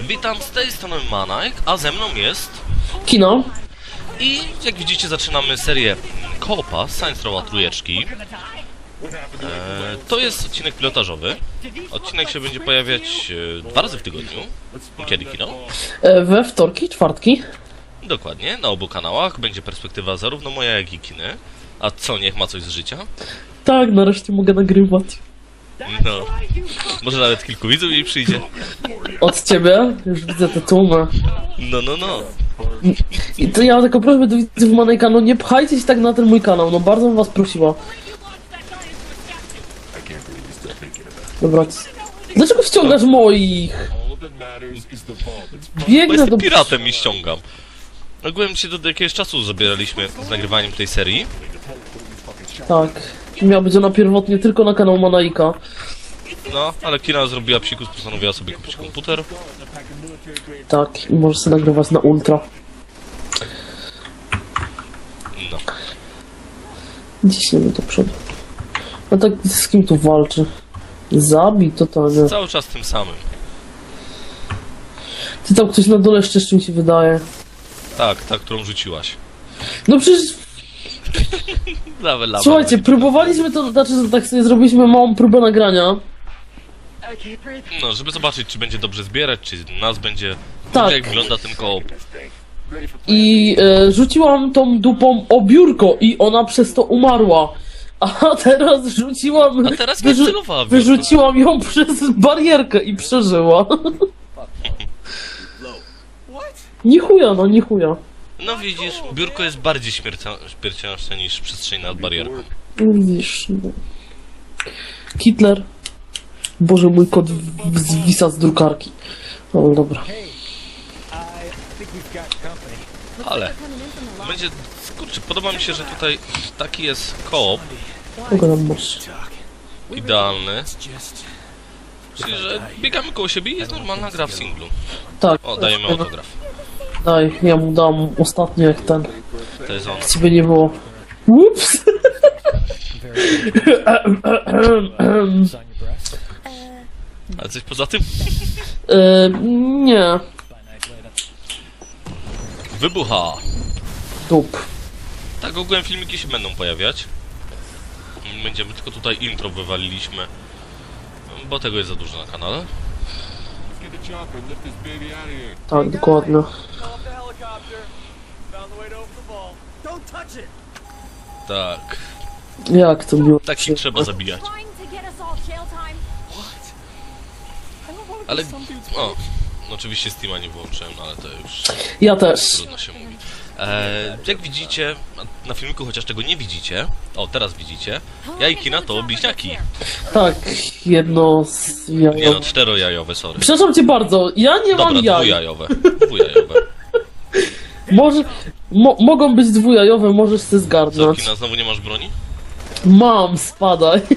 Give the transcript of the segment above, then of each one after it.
Witam z tej strony Manajk, a ze mną jest... Kino. I jak widzicie zaczynamy serię Koopa z Science Rowa trójeczki. E, to jest odcinek pilotażowy. Odcinek się będzie pojawiać e, dwa razy w tygodniu. Kiedy kino? E, We wtorki, czwartki. Dokładnie, na obu kanałach będzie perspektywa zarówno moja, jak i kiny. A co, niech ma coś z życia? Tak, nareszcie mogę nagrywać. No. Może nawet kilku widzów jej przyjdzie. Od ciebie już widzę te tłumy. No, no, no. I to ja mam taką prośbę do widzów Manejka, no nie pchajcie się tak na ten mój kanał, no bardzo bym was prosiła. Dobra. Dlaczego wciągasz moich? Bo Biegnę jestem do... piratem i ściągam. Ogółem się do jakiegoś czasu zabieraliśmy z nagrywaniem tej serii. Tak. Miała być ona pierwotnie tylko na kanał Manajka. No, ale Kira zrobiła psikus, postanowiła sobie kupić komputer. Tak, i możesz sobie nagrywać na ultra. No. Ciśniemy do przodu. A tak z kim tu walczy? Zabij totalnie. Cały czas tym samym. Ty tam ktoś na dole jeszcze czym się wydaje. Tak, ta, którą rzuciłaś. No przecież Lawę. Słuchajcie, próbowaliśmy to, znaczy tak sobie zrobiliśmy małą próbę nagrania. No, żeby zobaczyć, czy będzie dobrze zbierać, czy nas będzie... Tak. Jak wygląda ten koop. I e, rzuciłam tą dupą o biurko i ona przez to umarła. A teraz rzuciłam. A teraz nie celowała w biurko. Wyrzuciłam ją przez barierkę i przeżyła. Ni chuja, no ni chuja. No widzisz, biurko jest bardziej śmiercionośne niż przestrzeń nad barierką. Widzisz. No. Hitler. Boże, mój kot w- zwisa z drukarki. No dobra. Ale... Będzie... Kurczę, podoba mi się, że tutaj taki jest koop idealny. Czyli, że biegamy koło siebie i jest normalna gra w singlu. Tak. O, dajemy autograf. Daj, ja mu dam ostatnio jak ten. To jest on. Ciebie nie było. Ups! Ale coś poza tym? e, nie. Wybucha! Dup. Tak, ogółem filmiki się będą pojawiać. Będziemy tylko tutaj intro wywaliliśmy. Bo tego jest za dużo na kanale. Tak, dokładnie. Tak. Jak to miło. Tak się trzeba zabijać. Ale... O! No oczywiście Steama nie włączyłem, no ale to już Ja też. trudno się mówi. Eee, jak widzicie, na filmiku chociaż tego nie widzicie, o teraz widzicie, ja i Kina to bliźniaki. Tak, jedno z Nie no, czterojajowe, sorry. Przepraszam cię bardzo, ja nie Dobra, mam jaj. dwujajowe. Dwujajowe. Może, mo, mogą być dwujajowe, możesz się zgarnąć. Kina, znowu nie masz broni? Mam, spadaj.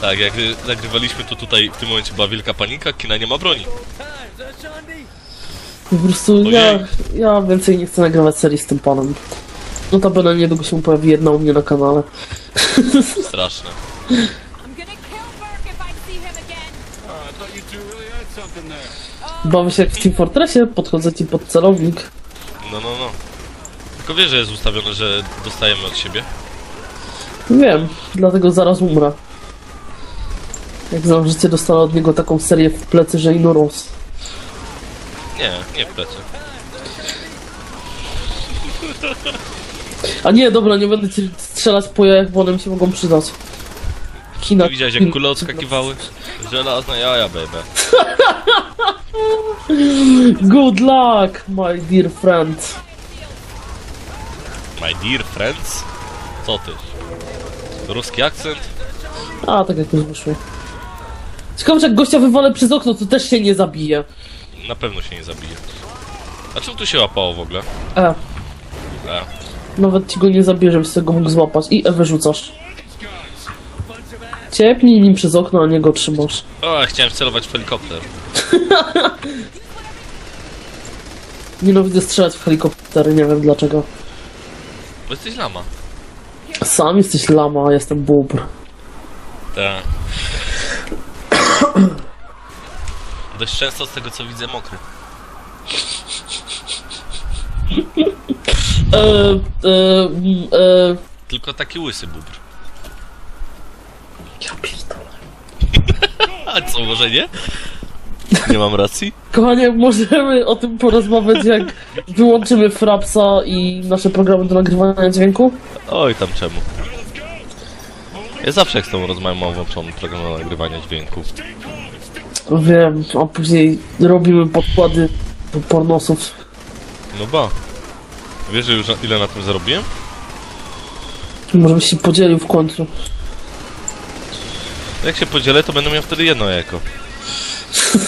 Tak, jak nagrywaliśmy to tutaj, w tym momencie była wielka panika, Kina nie ma broni. Po prostu ja, ja więcej nie chcę nagrywać serii z tym panem. Notabene niedługo się pojawi jedna u mnie na kanale. Straszne. Bawię się jak w Team Fortressie, podchodzę ci pod celownik. No, no, no. Tylko wiesz, że jest ustawione, że dostajemy od siebie. Wiem, dlatego zaraz umrę. Jak znam życie, dostanę od niego taką serię w plecy, że ignoros. Nie, nie w plecy. A nie, dobra, nie będę ci strzelać po jajach, bo one mi się mogą przydać. Kina. Nie widziałeś jak kule odskakiwały? Żelazne jaja, baby. Good luck, my dear friend. My dear friends? Co ty? Ruski akcent? A, tak jak już wyszło. Ciekawe, że jak gościa wywalę przez okno, to też się nie zabije. Na pewno się nie zabije. A czym tu się łapało w ogóle? E, E. nawet ci go nie zabije, żebyś sobie go mógł złapać. I E wyrzucasz. Ciepnij nim przez okno, a nie go trzymasz. O, chciałem celować w helikopter. Nienawidzę strzelać w helikoptery, nie wiem dlaczego. Bo jesteś lama. Sam jesteś lama, a jestem bóbr. Tak. Dość często z tego co widzę mokry. E, e, e, Tylko taki łysy bubr. ja pierdolę. A co, może nie? Nie mam racji? Kochanie, możemy o tym porozmawiać, jak wyłączymy Frapsa i nasze programy do nagrywania dźwięku? Oj, tam czemu. Ja zawsze jak z tą rozmawiam mam włączony program do nagrywania dźwięku. Wiem, a później robimy podkłady do pornosów. No ba. Wiesz, że już na, ile na tym zarobiłem? Może byś się podzielił w końcu. Jak się podzielę, to będę miał wtedy jedno jajko.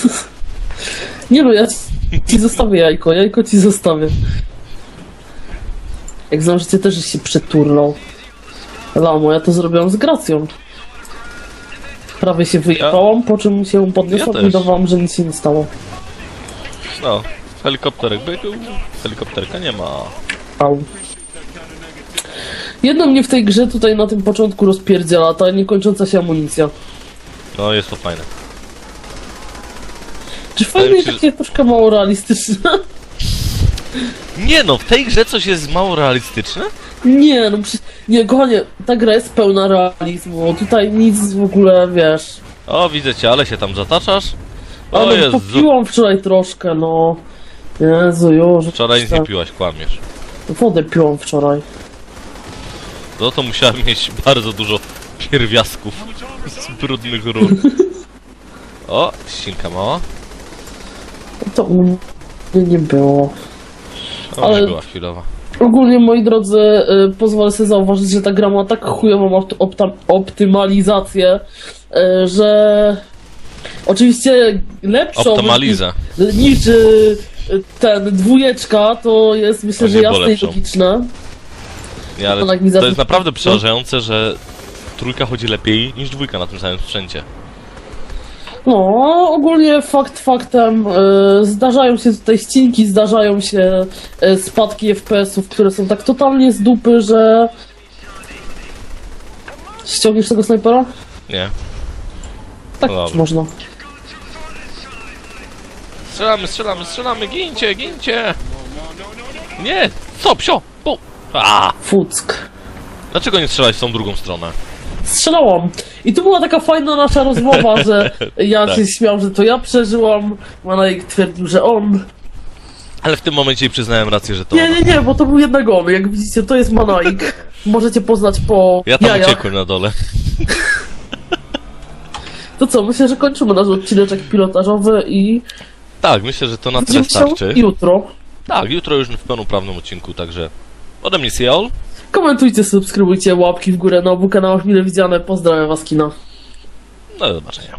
Nie no, ja ci, ci zostawię jajko, jajko ci zostawię. Jak znam życie, też się przeturlał. Lamo, ja to zrobiłam z gracją. Prawie się wyjechałam, po czym się podniosłam Ja i dawałam, że nic się nie stało. No, helikopterek był, helikopterka nie ma. Au. Jedno mnie w tej grze tutaj na tym początku rozpierdziela, ta niekończąca się amunicja. No, jest to fajne. Czy fajnie mi się, że- takie troszkę mało realistyczne? Nie no, w tej grze coś jest mało realistyczne? Nie, no przy... nie, kochanie, ta gra jest pełna realizmu, tutaj nic w ogóle, wiesz... O, widzę cię, ale się tam zataczasz. O Ale Jezu, popiłam wczoraj troszkę, no... Jezu, już... wczoraj nic nie piłaś, kłamiesz. Wodę piłam wczoraj. No to musiałem mieć bardzo dużo pierwiastków z brudnych rur. O, ścinka mała. To u mnie nie było. Ale- była chwilowa. Ogólnie, moi drodzy, y, pozwolę sobie zauważyć, że ta gra ma tak chujową opt- opta- optymalizację, y, że... Oczywiście lepszą Optymaliza. niż, niż y, ten dwójeczka, to jest myślę, O że jasne i lepszą. logiczne. Nie, ale mi za- to jest naprawdę przerażające, że trójka chodzi lepiej niż dwójka na tym samym sprzęcie. No, ogólnie fakt faktem, y, zdarzają się tutaj ścinki, zdarzają się y, spadki FPS-ów, które są tak totalnie z dupy, że... Ściągniesz tego snajpera? Nie. Tak dobra. można. Strzelamy, strzelamy, strzelamy, gincie, gincie! Nie! Co, psio! Bu! A! Fuck. Dlaczego nie strzelać w tą drugą stronę? Strzelałam. I tu była taka fajna nasza rozmowa, że ja Tak. się śmiał, że to ja przeżyłam, Manajek twierdził, że on. Ale w tym momencie przyznałem rację, że to Nie, ona. nie, nie, bo to był jednak on. Jak widzicie, to jest Manaik. Możecie poznać po Ja tam jajach. uciekłem na dole. To co, myślę, że kończymy nasz odcineczek pilotażowy i Tak, myślę, że to na tyle starczy. jutro. Tak, jutro już w pełnoprawnym odcinku, także ode mnie Seol. Komentujcie, subskrybujcie, łapki w górę na obu kanałach mile widziane. Pozdrawiam was, kina. No do zobaczenia.